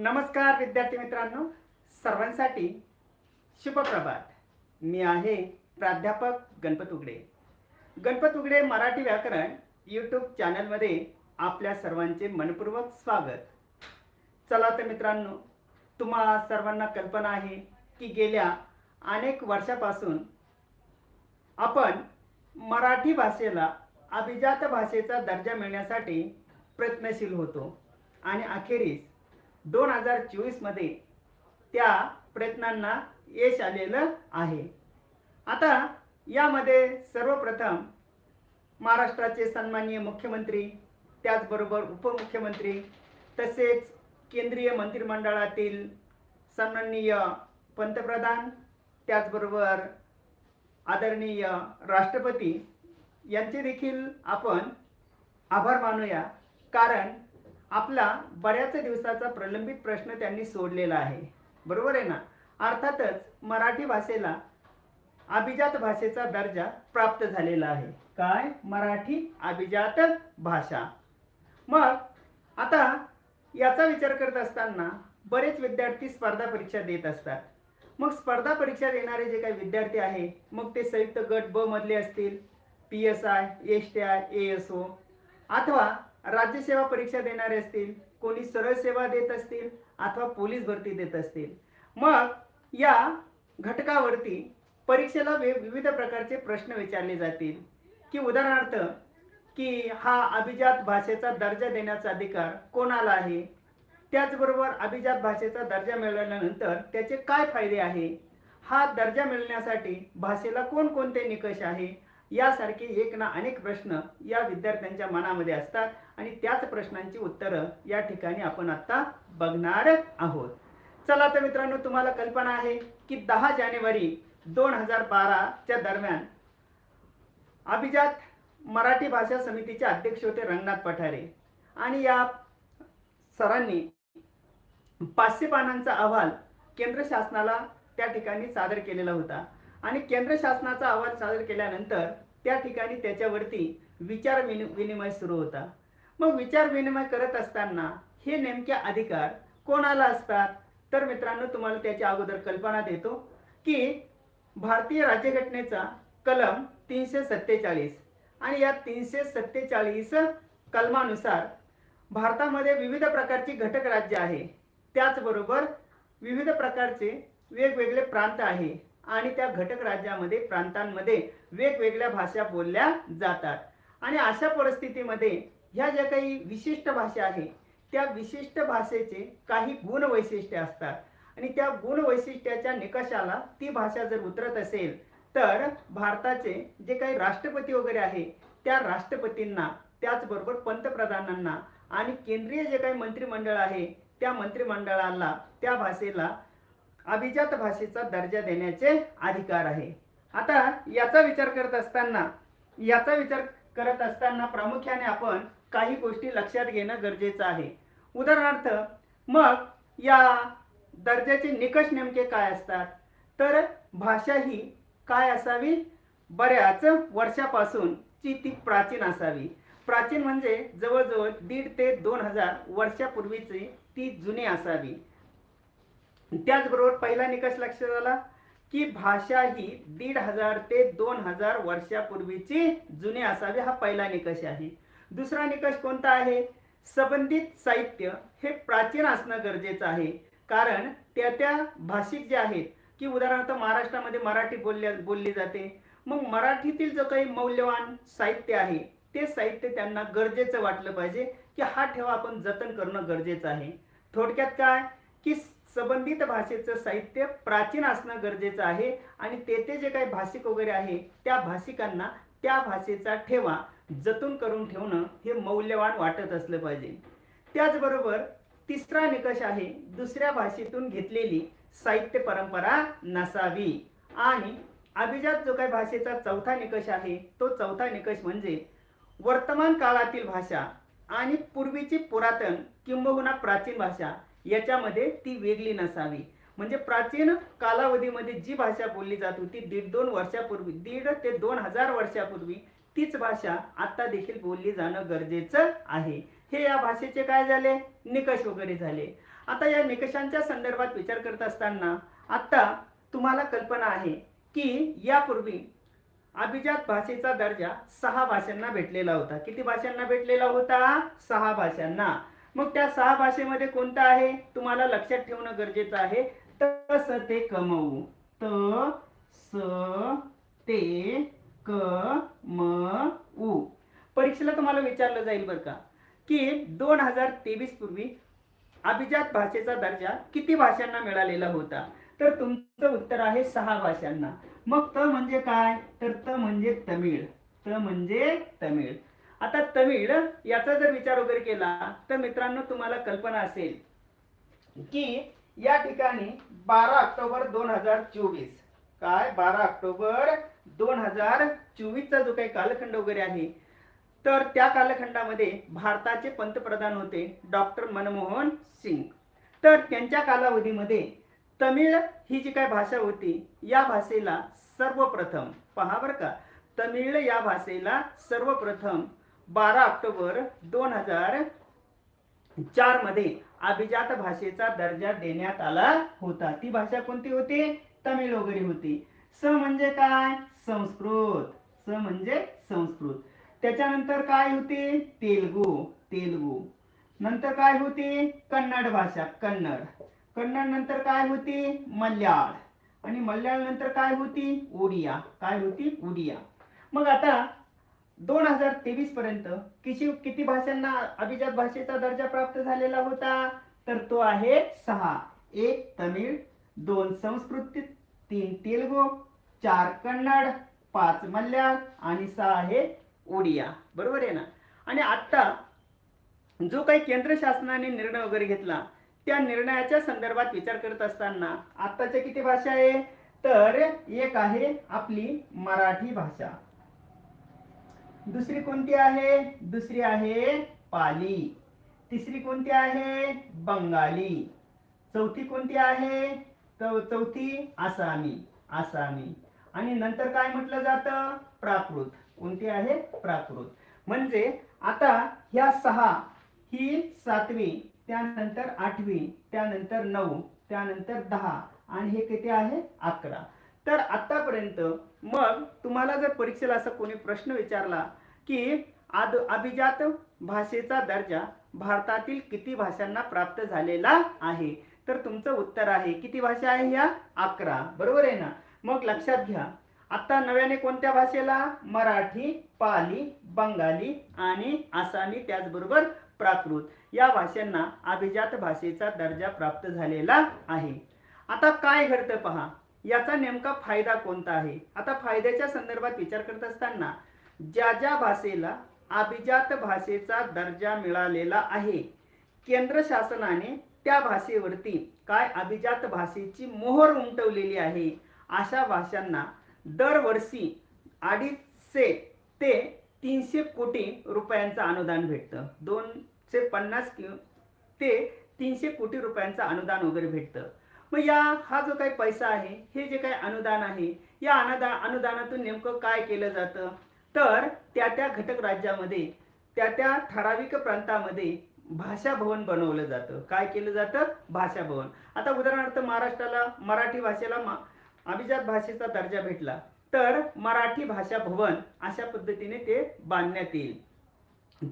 नमस्कार विद्यार्थी मित्रांनो. सर्वांसाठी शुभप्रभात मी आहे प्राध्यापक गणपत उगडे. गणपत उगडे मराठी व्याकरण यूट्यूब चॅनलमध्ये आपल्या सर्वांचे मनपूर्वक स्वागत. चला तर मित्रांनो तुम्हा सर्वांना कल्पना आहे की गेल्या अनेक वर्षापासून आपण मराठी भाषेला अभिजात भाषेचा दर्जा मिळण्यासाठी प्रयत्नशील होतो. आणि अखेरीस दोन हजार चोवीसमध्ये त्या प्रयत्नांना यश आलेलं आहे. आता यामध्ये सर्वप्रथम महाराष्ट्राचे सन्माननीय मुख्यमंत्री त्याचबरोबर उपमुख्यमंत्री तसेच केंद्रीय मंत्रिमंडळातील सन्माननीय पंतप्रधान त्याचबरोबर आदरणीय राष्ट्रपती यांचे देखील आपण आभार मानूया. कारण आपला बऱ्याच दिवसाचा प्रलंबित प्रश्न त्यांनी सोडलेला आहे. बरोबर आहे ना? अर्थातच मराठी भाषेला अभिजात भाषेचा दर्जा प्राप्त झालेला आहे. काय? मराठी अभिजात भाषा. मग आता याचा विचार करत असताना बरेच विद्यार्थी स्पर्धा परीक्षा देत असतात. मग स्पर्धा परीक्षा देणारे जे काही विद्यार्थी आहे मग ते संयुक्त गट ब मधले असतील. P S I S T I A S O. अथवा राज्यसेवा परीक्षा देणारे असतील कोणी सरळ सेवा देत असतील अथवा पोलीस भरती देत असतील. मग या घटकावरती परीक्षेला वे विविध प्रकारचे प्रश्न विचारले जातील. की उदाहरणार्थ की हा अभिजात भाषेचा दर्जा देण्याचा अधिकार कोणाला आहे? त्याचबरोबर अभिजात भाषेचा दर्जा मिळवल्यानंतर त्याचे काय फायदे आहे? हा दर्जा मिळण्यासाठी भाषेला कोणकोणते निकष आहे? यासारखे एक ना अनेक प्रश्न या विद्यार्थ्यांच्या मनामध्ये असतात आणि त्याच प्रश्नांची उत्तरं या ठिकाणी आपण आता बघणार आहोत. चला तर मित्रांनो तुम्हाला कल्पना आहे की दहा जानेवारी दोन हजार बाराच्या दरम्यान अभिजात मराठी भाषा समितीचे अध्यक्ष होते रंगनाथ पठारे. आणि या सरांनी पाचशे पानांचा अहवाल केंद्र शासनाला त्या ठिकाणी सादर केलेला होता. आणि केंद्र शासनाचा अहवाल सादर केल्यानंतर त्या ठिकाणी त्याच्यावरती विचार विनि- विनिमय सुरू होता. मग विचार विनिमय करत असताना हे नेमके अधिकार कोणाला असतात? तर मित्रांनो तुम्हाला त्याच्या अगोदर कल्पना देतो की भारतीय राज्यघटनेचा कलम तीनशे सत्तेचाळीस आणि या तीनशे सत्तेचाळीस कलमानुसार भारतामध्ये विविध प्रकारची घटक राज्य आहे. त्याचबरोबर विविध प्रकारचे वेगवेगळे प्रांत आहे. आणि त्या घटक राज्यामध्ये प्रांतांमध्ये वेगवेगळ्या भाषा बोलल्या जातात. आणि अशा परिस्थितीमध्ये ह्या ज्या काही विशिष्ट भाषा आहे त्या विशिष्ट भाषेचे काही गुण वैशिष्ट्य असतात. आणि त्या गुण वैशिष्ट्याच्या निकषाला ती भाषा जर उतरत असेल तर भारताचे जे काही राष्ट्रपती वगैरे आहे त्या राष्ट्रपतींना त्याचबरोबर पंतप्रधानांना आणि केंद्रीय जे काही मंत्रिमंडळ आहे त्या मंत्रिमंडळाला त्या भाषेला अभिजात भाषेचा दर्जा देण्याचे अधिकार आहे. आता याचा विचार करत असताना याचा विचार करत असताना प्रामुख्याने आपण काही गोष्टी लक्षात घेणं गरजेचं आहे. उदाहरणार्थ मग या दर्जाचे निकष नेमके काय असतात? तर भाषा ही काय असावी? बऱ्याच वर्षापासून ची ती प्राचीन असावी. प्राचीन म्हणजे जवळजवळ दीड ते दोन हजार वर्षापूर्वीची ती जुनी असावी. त्याचबरोबर पहिला निकष लक्षात आला की भाषा ही दीड हजार ते दोन हजार वर्षापूर्वीची जुनी असावी हा पहिला निकष आहे. दुसरा निकष कोणता आहे? संबंधित साहित्य हे प्राचीन असणं गरजेचं आहे. कारण त्या त्या भाषिक जे आहेत की उदाहरणार्थ महाराष्ट्रामध्ये मराठी बोलल्या बोलली जाते. मग मराठीतील जो काही मौल्यवान साहित्य आहे ते साहित्य त्यांना गरजेचं वाटलं पाहिजे की हा ठेवा आपण जतन करणं गरजेचं आहे. थोडक्यात काय? की संबंधित भाषेचं साहित्य प्राचीन असणं गरजेचं आहे आणि तेथे जे काही भाषिक वगैरे आहे त्या भाषिकांना त्या भाषेचा ठेवा जतन करून ठेवणं हे मौल्यवान वाटत असलं पाहिजे. त्याचबरोबर तिसरा निकष आहे दुसऱ्या भाषेतून घेतलेली साहित्य परंपरा नसावी. आणि अभिजात जो काही भाषेचा चौथा निकष आहे तो चौथा निकष म्हणजे वर्तमान काळातील भाषा आणि पूर्वीची पुरातन किंबहुना प्राचीन भाषा याच्यामध्ये ती वेगळी नसावी. म्हणजे प्राचीन कालावधीमध्ये जी भाषा बोलली जात होती दीड दोन वर्षापूर्वी दीड ते दोन हजार वर्षापूर्वी तीच भाषा आता देखील बोलली जाणं गरजेचं आहे. हे या भाषेचे काय झाले? निकष वगैरे झाले. आता या निकषांच्या संदर्भात विचार करत असताना आता तुम्हाला कल्पना आहे की यापूर्वी अभिजात भाषेचा दर्जा सहा भाषांना भेटलेला होता. किती भाषांना भेटलेला होता? सहा भाषांना. मग त्या सहा भाषेमध्ये कोणता आहे? तुम्हाला लक्षात ठेवणं गरजेचं आहे. तस ते कमवू. त स ते क म उ. परीक्षेला तुम्हाला विचारलं जाईल बरं का की दोन हजार तेवीस पूर्वी अभिजात भाषेचा दर्जा किती भाषांना मिळालेला होता? तर तुमचं उत्तर आहे सहा भाषांना. मग त म्हणजे काय? तर त म्हणजे तमिळ. त म्हणजे तमिळ. आता तमिळ याचा जर विचार वगैरे केला तर मित्रांनो तुम्हाला कल्पना असेल की या ठिकाणी बारा ऑक्टोबर दोन हजार चोवीस. काय? बारा ऑक्टोबर दोन हजार चोवीसचा जो काही कालखंड वगैरे आहे तर त्या कालखंडामध्ये भारताचे पंतप्रधान होते डॉक्टर मनमोहन सिंग. तर त्यांच्या कालावधीमध्ये तमिळ ही जी काय भाषा होती या भाषेला सर्वप्रथम पहा बरं का तमिळ या भाषेला सर्वप्रथम बारा ऑक्टोबर दोन हजार चारमध्ये अभिजात भाषेचा दर्जा देण्यात आला होता. ती भाषा कोणती होती? तमिळ वगैरे होती. स म्हणजे काय? संस्कृत. स म्हणजे संस्कृत. त्याच्यानंतर काय होते? तेलगू. तेलगू. नंतर काय होते? कन्नड भाषा कन्नड. कन्नड नंतर काय होती? मल्याळ. आणि मल्याळ नंतर काय होती? ओडिया. काय होती? ओडिया. मग आता दोन हजार तेवीस पर्यंत किती किती भाषांना अभिजात भाषेचा दर्जा प्राप्त झालेला होता? तर तो आहे सहा. एक तमिळ दोन संस्कृत तीन तेलगू चार कन्नड पाच मल्याळ आणि सहा आहे ओडिया. बरोबर आहे ना? आणि आता जो काही केंद्र शासनाने निर्णय वगैरे घेतला त्या निर्णयाच्या संदर्भात विचार करत असताना आत्ताच्या किती भाषा आहे? तर एक आहे आपली मराठी भाषा. दुसरी कोणती आहे? दुसरी आहे पाली. तिसरी कोणती आहे? बंगाली. चौथी कोणती आहे? चौथी आसामी. आसामी. आणि नंतर काय म्हटलं जातं? प्राकृत. कोणती आहे? प्राकृत. म्हणजे आता ह्या सहा ही सातवी त्यानंतर आठवी त्यानंतर नऊ त्यानंतर दहा आणि हे किती आहे? अकरा. तर आतापर्यंत मग तुम्हाला जर परीक्षेला असा कोणी प्रश्न विचारला की आद अभिजात भाषेचा दर्जा भारतातील किती भाषांना प्राप्त झालेला आहे? तर तुमचं उत्तर आहे. किती भाषा आहे ह्या? अकरा. बरोबर आहे ना? मग लक्षात घ्या. आता नव्याने कोणत्या भाषेला? मराठी पाली बंगाली आणि आसामी त्याचबरोबर प्राकृत या भाषांना अभिजात भाषेचा दर्जा प्राप्त झालेला आहे. आता काय घडतं पहा? याचा नेमका फायदा कोणता आहे? आता फायद्याच्या संदर्भात विचार करत असताना ज्या ज्या भाषेला अभिजात भाषेचा दर्जा मिळालेला आहे. केंद्र शासनाने त्या भाषेवरती काय अभिजात भाषेची मोहर उमटवलेली आहे अशा भाषांना दरवर्षी अडीचशे ते तीनशे कोटी रुपयांचं अनुदान भेटतं. दोनशे पन्नास कि ते तीनशे कोटी रुपयांचं अनुदान वगैरे भेटतं. मग या हा जो काही पैसा आहे हे जे काही अनुदान आहे या अनुदा अनुदानातून नेमकं काय केलं जातं? तर त्या त्या घटक राज्यामध्ये त्या त्या ठराविक प्रांतामध्ये भाषा भवन बनवलं जातं. काय केलं जातं? भाषा भवन. आता उदाहरणार्थ महाराष्ट्राला मराठी भाषेला मा अभिजात भाषेचा दर्जा भेटला. तर मराठी भाषा भवन अशा पद्धतीने ते बांधण्यात येईल.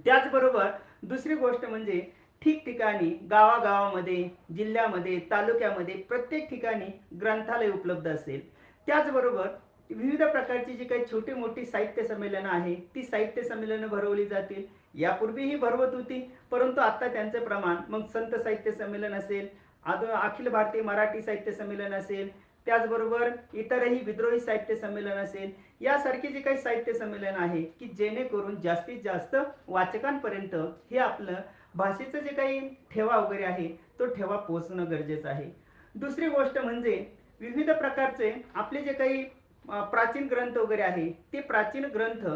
त्याचबरोबर दुसरी गोष्ट म्हणजे ठिकठिकाणी गावागावामध्ये जिल्ह्यामध्ये तालुक्यामध्ये प्रत्येक ठिकाणी ग्रंथालय उपलब्ध असेल. त्याचबरोबर विविध प्रकारची जी काही छोटी मोठी साहित्य संमेलनं आहे ती साहित्य संमेलनं भरवली जातील. यापूर्वीही भरवत होती परंतु आता त्यांचं प्रमाण मग संत साहित्य संमेलन असेल आद- अखिल भारतीय मराठी साहित्य संमेलन असेल त्याचबरोबर इतरही विद्रोही साहित्य संमेलन असेल यासारखी जी काही साहित्य संमेलन आहे की जेणेकरून जास्तीत जास्त वाचकांपर्यंत हे आपलं भाषेचं जे काही ठेवा वगैरे आहे तो ठेवा पोहोचणं गरजेचं आहे. दुसरी गोष्ट म्हणजे विविध प्रकारचे आपले जे काही प्राचीन ग्रंथ वगैरे आहे. ते प्राचीन ग्रंथ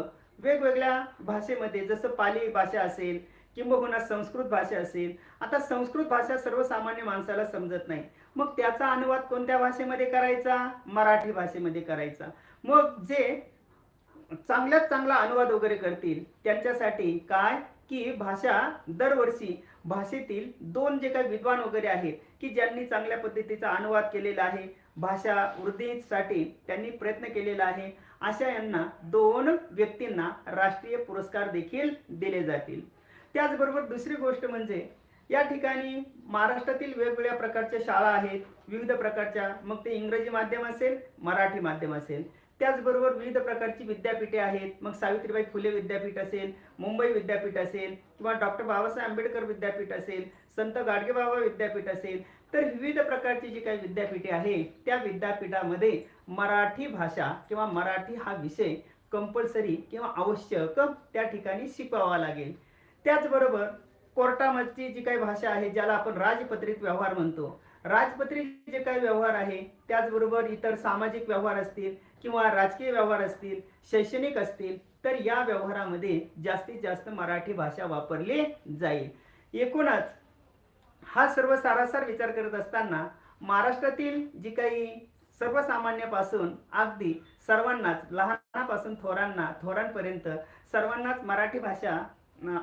वेगवेगळ्या भाषेमध्ये जसं पाली भाषा असेल किंबहुना संस्कृत भाषा असेल आता संस्कृत भाषा सर्वसामान्य माणसाला समजत नाही. मग त्याचा अनुवाद कोणत्या भाषेमध्ये करायचा? मराठी भाषेमध्ये करायचा. मग जे चांगल्यात चांगला अनुवाद वगैरे करतील त्यांच्यासाठी काय? की भाषा दरवर्षी भाषेतील दोन जे काही विद्वान वगैरे आहेत की ज्यांनी चांगल्या पद्धतीचा अनुवाद केलेला आहे भाषा वृद्धीसाठी त्यांनी प्रयत्न केलेला आहे. अशा यांना दोन व्यक्तींना राष्ट्रीय पुरस्कार देखील दिले जातील. त्याचबरोबर दुसरी गोष्ट म्हणजे या ठिकाणी महाराष्ट्रातील वेगवेगळ्या प्रकारच्या शाळा आहेत. विविध प्रकारच्या मग ते इंग्रजी माध्यम असेल मराठी माध्यम असेल. त्याचबरोबर विविध प्रकारची विद्यापीठे आहेत. मग सावित्रीबाई फुले विद्यापीठ असेल मुंबई विद्यापीठ असेल किंवा डॉक्टर बाबासाहेब आंबेडकर विद्यापीठ असेल संत गाडगेबाबा विद्यापीठ असेल तर विविध प्रकारची जी काही विद्यापीठे आहेत त्या विद्यापीठामध्ये मराठी भाषा किंवा मराठी हा विषय कंपल्सरी किंवा आवश्यक त्या ठिकाणी शिकवावा लागेल. त्याचबरोबर कोर्टामधची जी काही भाषा आहे ज्याला आपण राजपत्रित व्यवहार म्हणतो राजपत्रित जे काही व्यवहार आहे? त्याचबरोबर इतर सामाजिक व्यवहार असतील किंवा राजकीय व्यवहार असतील शैक्षणिक असतील तर या व्यवहारामध्ये जास्तीत जास्त मराठी भाषा वापरली जाईल. एकूणच हा सर्व सारासार विचार करत असताना महाराष्ट्रातील जी काही सर्वसामान्यापासून अगदी सर्वांनाच लहानापासून थोरांना थोरांपर्यंत सर्वांनाच मराठी भाषा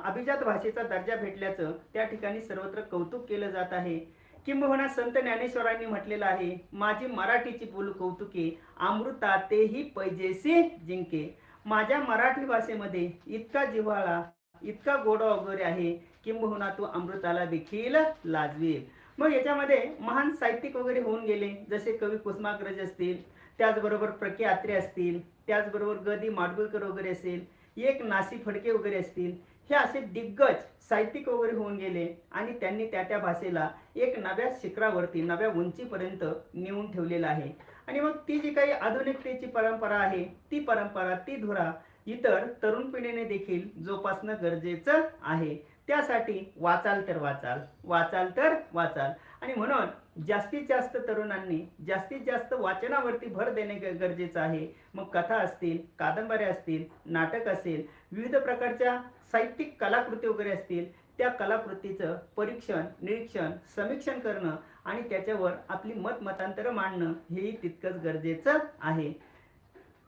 अभिजात भाषेचा दर्जा भेटल्याचं त्या ठिकाणी सर्वत्र कौतुक केलं जात आहे. किंबहुना संत ज्ञानेश्वरांनी म्हटलेलं आहे माझी मराठीची बोल कौतुके अमृता तेही पैजेसे जिंके. माझ्या मराठी भाषेमध्ये इतका जिव्हाळा इतका गोडा वगैरे आहे किंबहुना तो अमृताला देखील लाजवेल. मग याच्यामध्ये महान साहित्यिक वगैरे होऊन गेले जसे कवी कुसुमाग्रज असतील त्याचबरोबर प्रके आत्रे असतील त्याचबरोबर ग माडगुळकर वगैरे असेल एक नासी फडके वगैरे असतील हे असे दिग्गज साहित्यिक वगैरे होऊन गेले आणि त्यांनी त्या त्या भाषेला एक नव्या शिखरावरती नव्या उंचीपर्यंत नेऊन ठेवलेलं आहे. आणि मग ती जी काही आधुनिकतेची परंपरा आहे ती परंपरा ती धुरा इतर तरुण पिढीने देखील जोपासणं गरजेचं आहे. त्यासाठी वाचाल तर वाचाल वाचाल तर वाचाल. आणि म्हणून जास्तीत जास्त तरुणांनी जास्तीत जास्त वाचनावरती भर देणे ग- गरजेचं आहे. मग कथा असतील कादंबऱ्या असतील नाटक असेल विविध प्रकारच्या साहित्यिक कलाकृती वगैरे असतील त्या कलाकृतीचं परीक्षण निरीक्षण समीक्षण करणं आणि त्याच्यावर आपली मत मतांतरं मांडणं हेही तितकंच गरजेचं आहे.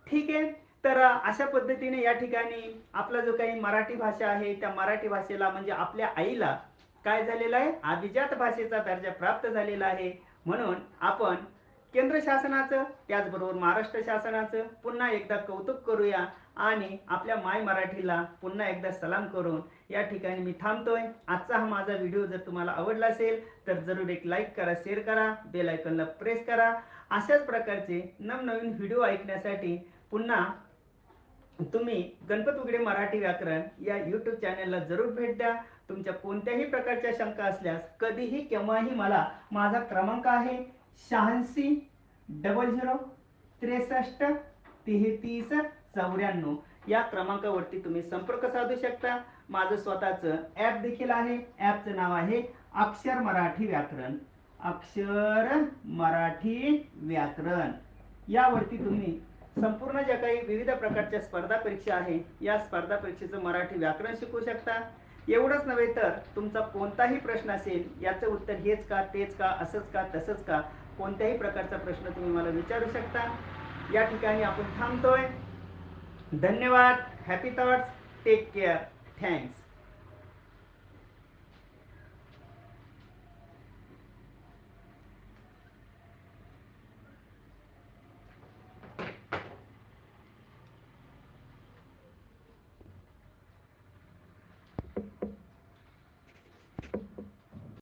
ठीक आहे? तर अशा पद्धतीने या ठिकाणी आपला जो काही मराठी भाषा आहे त्या मराठी भाषेला म्हणजे आपल्या आईला काय झालेलं आहे? अभिजात भाषेचा दर्जा प्राप्त झालेला आहे. म्हणून आपण केंद्र शासनाचं त्याचबरोबर महाराष्ट्र शासनाचं पुन्हा एकदा कौतुक करूया. आणि आपल्या माय मराठीला पुन्हा एकदा सलाम करून या ठिकाणी मी थांबतोय. आजचा हा माझा व्हिडिओ जर तुम्हाला आवडला असेल तर जरूर एक लाईक करा शेअर करा बेल आयकॉनला प्रेस करा. अशाच प्रकारचे नवनवीन व्हिडिओ ऐकण्यासाठी पुन्हा तुम्ही गणपत उघडे मराठी व्याकरण या यूट्यूब चॅनलला जरूर भेट द्या. तुमच्या कोणत्याही प्रकारच्या शंका असल्यास कधीही केव्हाही मला माझा क्रमांक आहे शहाऐंशी डबल झिरो त्रेसष्ट तेहतीस चौऱ्याण्णव. या क्रमांकावरती तुम्ही संपर्क साधू शकता. माझं स्वतःचं ॲप देखील आहे. ॲपचं नाव आहे अक्षर मराठी व्याकरण. अक्षर मराठी व्याकरण. यावरती तुम्ही संपूर्ण ज्या काही विविध प्रकारच्या स्पर्धा परीक्षा आहे या स्पर्धा परीक्षेचं मराठी व्याकरण शिकू शकता. एवढंच नव्हे तर तुमचा कोणताही प्रश्न असेल याचं उत्तर हेच का तेच का असंच का तसंच का कोणत्याही प्रकारचा प्रश्न तुम्ही मला विचारू शकता. या ठिकाणी आपण थांबतोय. धन्यवाद. Happy thoughts take care thanks